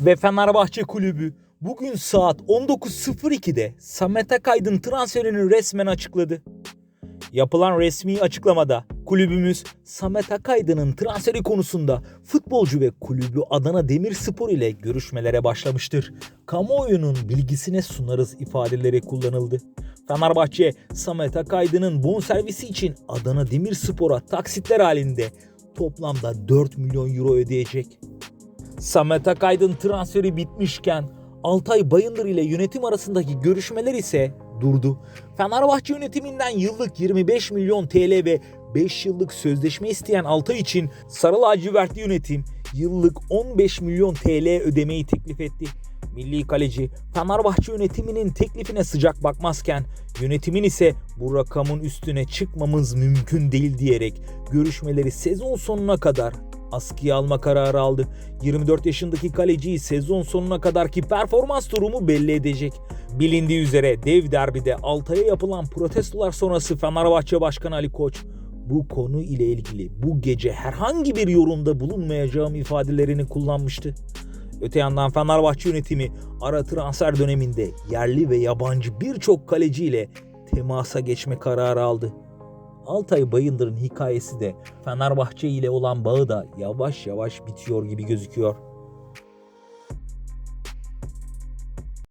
Ve Fenerbahçe Kulübü bugün saat 19.02'de Samet Akaydın transferini resmen açıkladı. Yapılan resmi açıklamada kulübümüz Samet Akaydın'ın transferi konusunda futbolcu ve kulübü Adana Demirspor ile görüşmelere başlamıştır. Kamuoyunun bilgisine sunarız ifadeleri kullanıldı. Fenerbahçe Samet Akaydın'ın bonservisi için Adana Demirspor'a taksitler halinde toplamda 4 milyon euro ödeyecek. Samet Akaydın transferi bitmişken Altay Bayındır ile yönetim arasındaki görüşmeler ise durdu. Fenerbahçe yönetiminden yıllık 25 milyon TL ve 5 yıllık sözleşme isteyen Altay için Sarı lacivertli yönetim yıllık 15 milyon TL ödemeyi teklif etti. Milli kaleci Fenerbahçe yönetiminin teklifine sıcak bakmazken yönetimin ise bu rakamın üstüne çıkmamız mümkün değil diyerek görüşmeleri sezon sonuna kadar askıya alma kararı aldı. 24 yaşındaki kaleciyi sezon sonuna kadarki performans durumu belli edecek. Bilindiği üzere dev derbide Altay'a yapılan protestolar sonrası Fenerbahçe Başkanı Ali Koç bu konu ile ilgili bu gece herhangi bir yorumda bulunmayacağım ifadelerini kullanmıştı. Öte yandan Fenerbahçe yönetimi ara transfer döneminde yerli ve yabancı birçok kaleciyle temasa geçme kararı aldı. Altay Bayındır'ın hikayesi de Fenerbahçe ile olan bağı da yavaş yavaş bitiyor gibi gözüküyor.